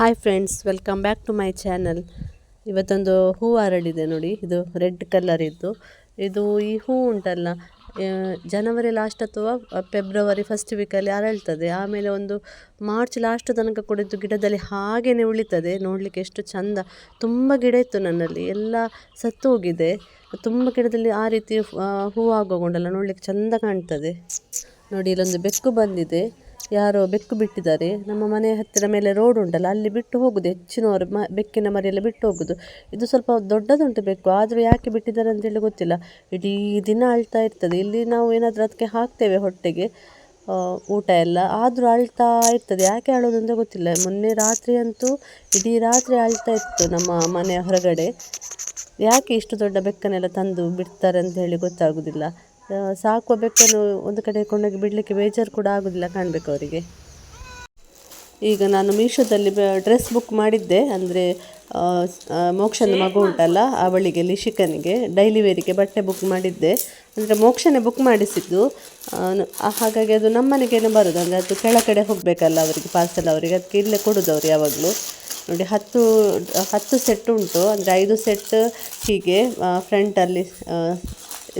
Hi friends welcome back to my channel ಇವತ್ತೊಂದು ಹೂ ಅರಳಿದೆ ನೋಡಿ, ಇದು ರೆಡ್ ಕಲರ್ ಇದ್ದು. ಇದು ಈ ಹೂ ಉಂಟಲ್ಲ ಜನವರಿ ಲಾಸ್ಟ್ ಅಥವಾ ಫೆಬ್ರವರಿ ಫಸ್ಟ್ ವೀಕಲ್ಲಿ ಅರಳ್ತದೆ ಆಮೇಲೆ ಒಂದು ಮಾರ್ಚ್ ಲಾಸ್ಟ್ ತನಕ ಕೂಡ ಗಿಡದಲ್ಲಿ ಹಾಗೆಯೇ ಉಳಿತದೆ. ನೋಡಲಿಕ್ಕೆ ಎಷ್ಟು ಚಂದ. ತುಂಬ ಗಿಡ ಇತ್ತು ನನ್ನಲ್ಲಿ. ಎಲ್ಲ ಸತ್ತು ಹೋಗಿದೆ. ತುಂಬ ಗಿಡದಲ್ಲಿ ಆ ರೀತಿ ಹೂವು ಆಗೋಗೊಂಡಲ್ಲ. ನೋಡಲಿಕ್ಕೆ ಚಂದ ಕಾಣ್ತದೆ. ನೋಡಿ, ಇಲ್ಲೊಂದು ಬೆಕ್ಕು ಬಂದಿದೆ. ಯಾರೋ ಬೆಕ್ಕು ಬಿಟ್ಟಿದ್ದಾರೆ. ನಮ್ಮ ಮನೆ ಹತ್ತಿರ ಮೇಲೆ ರೋಡ್ ಉಂಟಲ್ಲ, ಅಲ್ಲಿ ಬಿಟ್ಟು ಹೋಗುದು, ಹೆಚ್ಚಿನವರು ಮ, ಬೆಕ್ಕಿನ ಮರಿಯೆಲ್ಲ ಬಿಟ್ಟು ಹೋಗುದು. ಇದು ಸ್ವಲ್ಪ ದೊಡ್ಡದುಂಟು ಬೆಕ್ಕು, ಆದರೂ ಯಾಕೆ ಬಿಟ್ಟಿದ್ದಾರೆ ಅಂತೇಳಿ ಗೊತ್ತಿಲ್ಲ. ಇಡೀ ದಿನ ಅಳ್ತಾ ಇರ್ತದೆ. ಇಲ್ಲಿ ನಾವು ಏನಾದರೂ ಅದಕ್ಕೆ ಹಾಕ್ತೇವೆ ಹೊಟ್ಟೆಗೆ ಊಟ ಎಲ್ಲ. ಆದರೂ ಅಳ್ತಾ ಇರ್ತದೆ. ಯಾಕೆ ಅಳೋದು ಅಂತ ಗೊತ್ತಿಲ್ಲ. ಮೊನ್ನೆ ರಾತ್ರಿ ಅಂತೂ ಇಡೀ ರಾತ್ರಿ ಅಳ್ತಾ ಇತ್ತು ನಮ್ಮ ಮನೆಯ ಹೊರಗಡೆ. ಯಾಕೆ ಇಷ್ಟು ದೊಡ್ಡ ಬೆಕ್ಕನ್ನೆಲ್ಲ ತಂದು ಬಿಡ್ತಾರೆ ಅಂತ ಹೇಳಿ ಗೊತ್ತಾಗೋದಿಲ್ಲ. ಸಾಕುವ ಬೆಕ್ಕನ್ನು ಒಂದು ಕಡೆ ಕೊಂಡೋಗಿ ಬಿಡಲಿಕ್ಕೆ ಬೇಜಾರು ಕೂಡ ಆಗೋದಿಲ್ಲ ಕಾಣಬೇಕು ಅವರಿಗೆ. ಈಗ ನಾನು ಮೀಶೋದಲ್ಲಿ ಡ್ರೆಸ್ ಬುಕ್ ಮಾಡಿದ್ದೆ. ಅಂದರೆ ಮೋಕ್ಷನ ಮಗು ಉಂಟಲ್ಲ ಅವಳಿಗೆ ಲಿಶಿಕನಿಗೆ ಡೈಲಿ ವೇರಿಗೆ ಬಟ್ಟೆ ಬುಕ್ ಮಾಡಿದ್ದೆ. ಅಂದರೆ, ಮೋಕ್ಷನೇ ಬುಕ್ ಮಾಡಿಸಿದ್ದು. ಹಾಗಾಗಿ ಅದು ನಮ್ಮನೆಗೇನೆ ಬರೋದು. ಅಂದರೆ, ಅದು ಕೆಳಗಡೆ ಹೋಗಬೇಕಲ್ಲ ಅವರಿಗೆ ಪಾರ್ಸಲ್ ಅವರಿಗೆ. ಅದಕ್ಕೆ ಇಲ್ಲೇ ಕೊಡೋದು ಅವ್ರು ಯಾವಾಗಲೂ. ನೋಡಿ, ಹತ್ತು ಹತ್ತು ಸೆಟ್ ಉಂಟು. ಅಂದರೆ, ಐದು ಸೆಟ್ ಹೀಗೆ ಫ್ರಂಟಲ್ಲಿ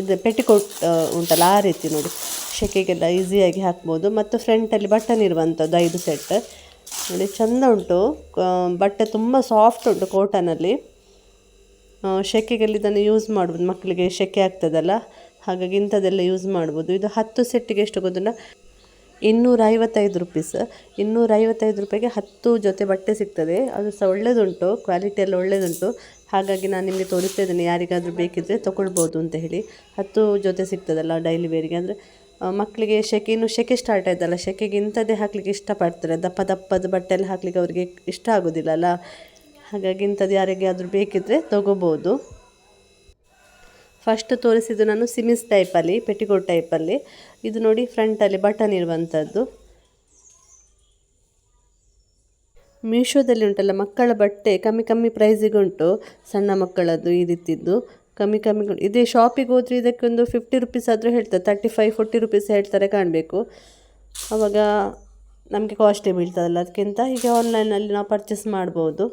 ಇದು ಪೆಟಿಕೋಟ್ ಉಂಟಲ್ಲ, ಆ ರೀತಿ ನೋಡಿ. ಶೆಕೆಗೆಲ್ಲ ಈಸಿಯಾಗಿ ಹಾಕ್ಬೋದು. ಮತ್ತು ಫ್ರಂಟಲ್ಲಿ ಬಟನ್ ಇರುವಂಥದ್ದು ಐದು ಸೆಟ್ ನೋಡಿ, ಚೆಂದ ಉಂಟು. ಬಟ್ಟೆ ತುಂಬ ಸಾಫ್ಟ್ ಉಂಟು ಕೋಟನಲ್ಲಿ ಶೆಕೆಗೆಲ್ಲ ಇದನ್ನು ಯೂಸ್ ಮಾಡ್ಬೋದು. ಮಕ್ಕಳಿಗೆ ಶೆಕೆ ಆಗ್ತದಲ್ಲ, ಹಾಗಾಗಿ ಇಂಥದ್ದೆಲ್ಲ ಯೂಸ್ ಮಾಡ್ಬೋದು. ಇದು ಹತ್ತು ಸೆಟ್ಟಿಗೆ ಎಷ್ಟು ಗೊತ್ತಿಲ್ಲ ಇನ್ನೂರ ಐವತ್ತೈದು ರುಪೀಸ್. ಇನ್ನೂರೈವತ್ತೈದು ರೂಪಾಯಿಗೆ ಹತ್ತು ಜೊತೆ ಬಟ್ಟೆ ಸಿಗ್ತದೆ. ಅದು ಸಹ ಒಳ್ಳೆಯದುಂಟು ಕ್ವಾಲಿಟಿ ಎಲ್ಲ ಒಳ್ಳೆಯದುಂಟು ಹಾಗಾಗಿ ನಾನು ನಿಮಗೆ ತೋರಿಸ್ತಾ ಇದ್ದೇನೆ, ಯಾರಿಗಾದರೂ ಬೇಕಿದ್ದರೆ ತೊಗೊಳ್ಬೋದು ಅಂತ ಹೇಳಿ. ಹತ್ತು ಜೊತೆ ಸಿಗ್ತದಲ್ಲ ಡೈಲಿ ವೇರಿಗೆ ಅಂದರೆ ಮಕ್ಕಳಿಗೆ ಶೆಕೆ, ಇನ್ನು ಶೆಕೆ ಸ್ಟಾರ್ಟ್ ಆಯ್ತಲ್ಲ ಸೆಕೆಗೆ ಇಂಥದ್ದೇ ಹಾಕಲಿಕ್ಕೆ ಇಷ್ಟಪಡ್ತಾರೆ. ದಪ್ಪ ದಪ್ಪದ ಬಟ್ಟೆ ಎಲ್ಲ ಹಾಕಲಿಕ್ಕೆ ಅವರಿಗೆ ಇಷ್ಟ ಆಗೋದಿಲ್ಲ ಅಲ್ಲ. ಹಾಗಾಗಿ ಇಂಥದ್ದು ಯಾರಿಗಾದರೂ ಬೇಕಿದ್ದರೆ ತೊಗೋಬೋದು ಫಸ್ಟ್ ತೋರಿಸಿದ್ದು ನಾನು ಸಿಮಿಸ್ ಟೈಪಲ್ಲಿ ಪೆಟಿಕೋಟ್ ಟೈಪಲ್ಲಿ ಇದು ನೋಡಿ ಫ್ರಂಟಲ್ಲಿ ಬಟನ್ ಇರುವಂಥದ್ದು ಮೀಶೋದಲ್ಲಿ ಉಂಟಲ್ಲ, ಮಕ್ಕಳ ಬಟ್ಟೆ, ಕಮ್ಮಿ ಕಮ್ಮಿ ಪ್ರೈಸಿಗುಂಟು ಸಣ್ಣ ಮಕ್ಕಳದ್ದು ಈ ರೀತಿದ್ದು. ಕಮ್ಮಿ ಕಮ್ಮಿ. ಇದೇ ಶಾಪಿಗೆ ಹೋದರೆ ಇದಕ್ಕೊಂದು ಫಿಫ್ಟಿ ರುಪೀಸ್ ಆದರೂ ಹೇಳ್ತಾರೆ. ತರ್ಟಿ ಫೈವ್ ಫೋರ್ಟಿ ರುಪೀಸ್ ಹೇಳ್ತಾರೆ ಕಾಣಬೇಕು. ಆವಾಗ ನಮಗೆ ಕಾಸ್ಟ್ಲಿ ಬೀಳ್ತದಲ್ಲ, ಅದಕ್ಕಿಂತ ಹೀಗೆ ಆನ್ಲೈನಲ್ಲಿ ನಾವು ಪರ್ಚೇಸ್ ಮಾಡ್ಬೋದು.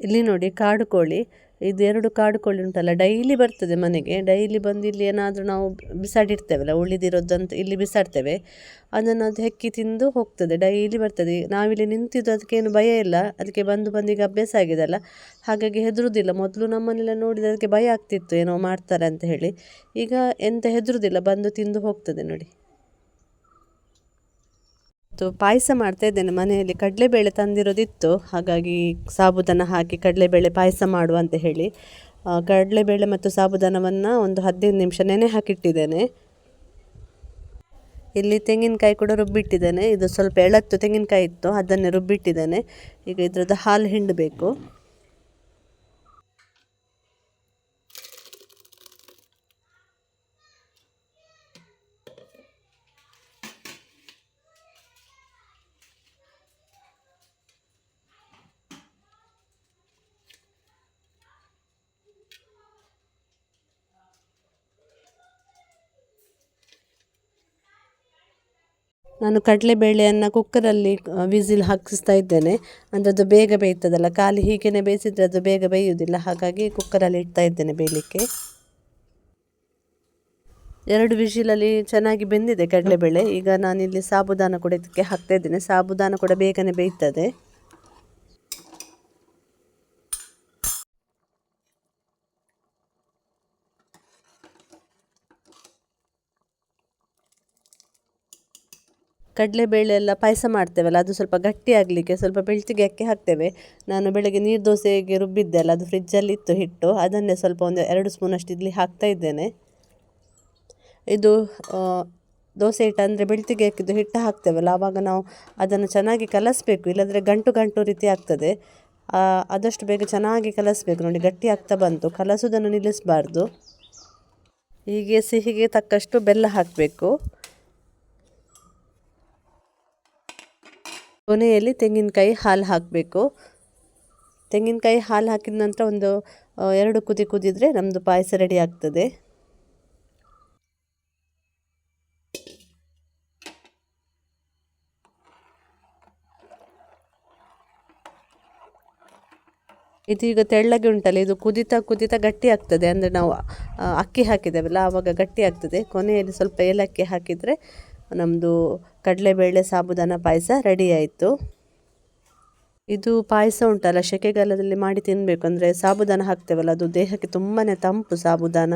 ಇಲ್ಲಿ ನೋಡಿ ಕಾಡು ಕೋಳಿ. ಇದು ಎರಡು ಕಾಡು ಕೋಳಿ ಉಂಟಲ್ಲ, ಡೈಲಿ ಬರ್ತದೆ ಮನೆಗೆ. ಡೈಲಿ ಬಂದು ಇಲ್ಲಿ ಏನಾದರೂ ನಾವು ಬಿಸಾಡಿರ್ತೇವಲ್ಲ, ಉಳಿದಿರೋದಂತ ಇಲ್ಲಿ ಬಿಸಾಡ್ತೇವೆ. ಅದನ್ನು ಅದು ಹೆಕ್ಕಿ ತಿಂದು ಹೋಗ್ತದೆ, ಡೈಲಿ ಬರ್ತದೆ. ನಾವಿಲ್ಲಿ ನಿಂತಿದ್ದು ಅದಕ್ಕೇನು ಭಯ ಇಲ್ಲ. ಅದಕ್ಕೆ ಬಂದು ಬಂದು ಈಗ ಅಭ್ಯಾಸ ಆಗಿದೆಲ್ಲ ಹಾಗಾಗಿ ಹೆದರುದಿಲ್ಲ. ಮೊದಲು ನಮ್ಮನ್ನೆಲ್ಲ ನೋಡಿದರೆ ಅದಕ್ಕೆ ಭಯ ಆಗ್ತಿತ್ತು, ಏನೋ ಮಾಡ್ತಾರೆ ಅಂತ ಹೇಳಿ. ಈಗ ಎಂತ ಹೆದರುದಿಲ್ಲ, ಬಂದು ತಿಂದು ಹೋಗ್ತದೆ ನೋಡಿ. ಮತ್ತು ಪಾಯಸ ಮಾಡ್ತಾ ಇದ್ದೇನೆ. ಮನೆಯಲ್ಲಿ ಕಡಲೆಬೇಳೆ ತಂದಿರೋದಿತ್ತು. ಹಾಗಾಗಿ ಸಾಬುದಾನ ಹಾಕಿ ಕಡಲೆಬೇಳೆ ಪಾಯಸ ಮಾಡುವ ಅಂತ ಹೇಳಿ. ಕಡಲೆಬೇಳೆ ಮತ್ತು ಸಾಬುದಾನವನ್ನು ಒಂದು ಹದಿನೈದು ನಿಮಿಷ ನೆನೆ ಹಾಕಿಟ್ಟಿದ್ದೇನೆ. ಇಲ್ಲಿ ತೆಂಗಿನಕಾಯಿ ಕೂಡ ರುಬ್ಬಿಟ್ಟಿದ್ದೇನೆ. ಇದು ಸ್ವಲ್ಪ ಎಳತ್ತು ತೆಂಗಿನಕಾಯಿ ಇತ್ತು. ಅದನ್ನೇ ರುಬ್ಬಿಟ್ಟಿದ್ದೇನೆ. ಈಗ ಇದ್ರದ್ದು ಹಾಲು ಹಿಂಡಬೇಕು. ನಾನು ಕಡಲೆಬೇಳೆಯನ್ನು ಕುಕ್ಕರಲ್ಲಿ ವಿಸಿಲ್ ಹಾಕಿಸ್ತಾ ಇದ್ದೇನೆ. ಅಂದರೆ ಅದು ಬೇಗ ಬೇಯ್ತದಲ್ಲ ಖಾಲಿ ಹೀಗೇನೆ ಬೇಯಿಸಿದರೆ ಅದು ಬೇಗ ಬೇಯುವುದಿಲ್ಲ. ಹಾಗಾಗಿ ಕುಕ್ಕರಲ್ಲಿ ಇಡ್ತಾ ಇದ್ದೇನೆ ಬೇಯಲಿಕ್ಕೆ. ಎರಡು ವಿಶಿಲಲ್ಲಿ ಚೆನ್ನಾಗಿ ಬೆಂದಿದೆ ಕಡಲೆಬೇಳೆ. ಈಗ ನಾನಿಲ್ಲಿ ಸಾಬುದಾನ ಕೂಡ ಇದಕ್ಕೆ ಹಾಕ್ತಾ ಇದ್ದೇನೆ. ಸಾಬುದಾನ ಕೂಡ ಬೇಗನೆ ಬೇಯ್ತದೆ. ಕಡಲೆಬೇಳೆ ಎಲ್ಲ ಪಾಯಸ ಮಾಡ್ತೇವಲ್ಲ, ಅದು ಸ್ವಲ್ಪ ಗಟ್ಟಿ ಆಗಲಿಕ್ಕೆ ಸ್ವಲ್ಪ ಬೆಳ್ತಿಗೆ ಅಕ್ಕಿ ಹಾಕ್ತೇವೆ. ನಾನು ಬೆಳಗ್ಗೆ ನೀರು ದೋಸೆಗೆ ರುಬ್ಬಿದ್ದೆ ಅಲ್ಲ, ಅದು ಫ್ರಿಜ್ಜಲ್ಲಿ ಇತ್ತು ಹಿಟ್ಟು. ಅದನ್ನೇ ಸ್ವಲ್ಪ ಒಂದು ಎರಡು ಸ್ಪೂನಷ್ಟು ಇಲ್ಲಿ ಹಾಕ್ತಾ ಇದ್ದೇನೆ. ಇದು ದೋಸೆ ಹಿಟ್ಟು ಅಂದರೆ ಬೆಳ್ತಿಗೆ ಹಾಕಿದ್ದು ಹಿಟ್ಟು ಹಾಕ್ತೇವಲ್ಲ, ಆವಾಗ ನಾವು ಅದನ್ನು ಚೆನ್ನಾಗಿ ಕಲಸಬೇಕು. ಇಲ್ಲಾಂದರೆ ಗಂಟು ಗಂಟು ರೀತಿ ಆಗ್ತದೆ. ಆದಷ್ಟು ಬೇಗ ಚೆನ್ನಾಗಿ ಕಲಸಬೇಕು. ನೋಡಿ, ಗಟ್ಟಿ ಆಗ್ತಾ ಬಂತು. ಕಲಸೋದನ್ನು ನಿಲ್ಲಿಸಬಾರ್ದು. ಹೀಗೆ ಸಿಹಿಗೆ ತಕ್ಕಷ್ಟು ಬೆಲ್ಲ ಹಾಕಬೇಕು. ಕೊನೆಯಲ್ಲಿ ತೆಂಗಿನಕಾಯಿ ಹಾಲು ಹಾಕಬೇಕು. ತೆಂಗಿನಕಾಯಿ ಹಾಲು ಹಾಕಿದ ನಂತರ ಒಂದು ಎರಡು ಕುದಿ ಕುದಿದ್ರೆ ನಮ್ಮದು ಪಾಯಸ ರೆಡಿ ಆಗ್ತದೆ. ಇದು ಈಗ ತೆಳ್ಳಗೆ ಉಂಟಲ್ಲ, ಇದು ಕುದಿತಾ ಕುದಿತಾ ಗಟ್ಟಿ ಆಗ್ತದೆ. ಅಂದರೆ ನಾವು ಅಕ್ಕಿ ಹಾಕಿದ್ದೇವಲ್ಲ, ಆವಾಗ ಗಟ್ಟಿ ಆಗ್ತದೆ. ಕೊನೆಯಲ್ಲಿ ಸ್ವಲ್ಪ ಏಲಕ್ಕಿ ಹಾಕಿದರೆ ನಮ್ಮದು ಕಡಲೆಬೇಳೆ ಸಾಬುದಾನ ಪಾಯಸ ರೆಡಿ ಆಯಿತು. ಇದು ಪಾಯಸ ಉಂಟಲ್ಲ ಸೆಕೆಗಾಲದಲ್ಲಿ ಮಾಡಿ ತಿನ್ನಬೇಕು ಅಂದರೆ ಸಾಬುದಾನ ಹಾಕ್ತೇವಲ್ಲ, ಅದು ದೇಹಕ್ಕೆ ತುಂಬಾ ತಂಪು ಸಾಬುದಾನ.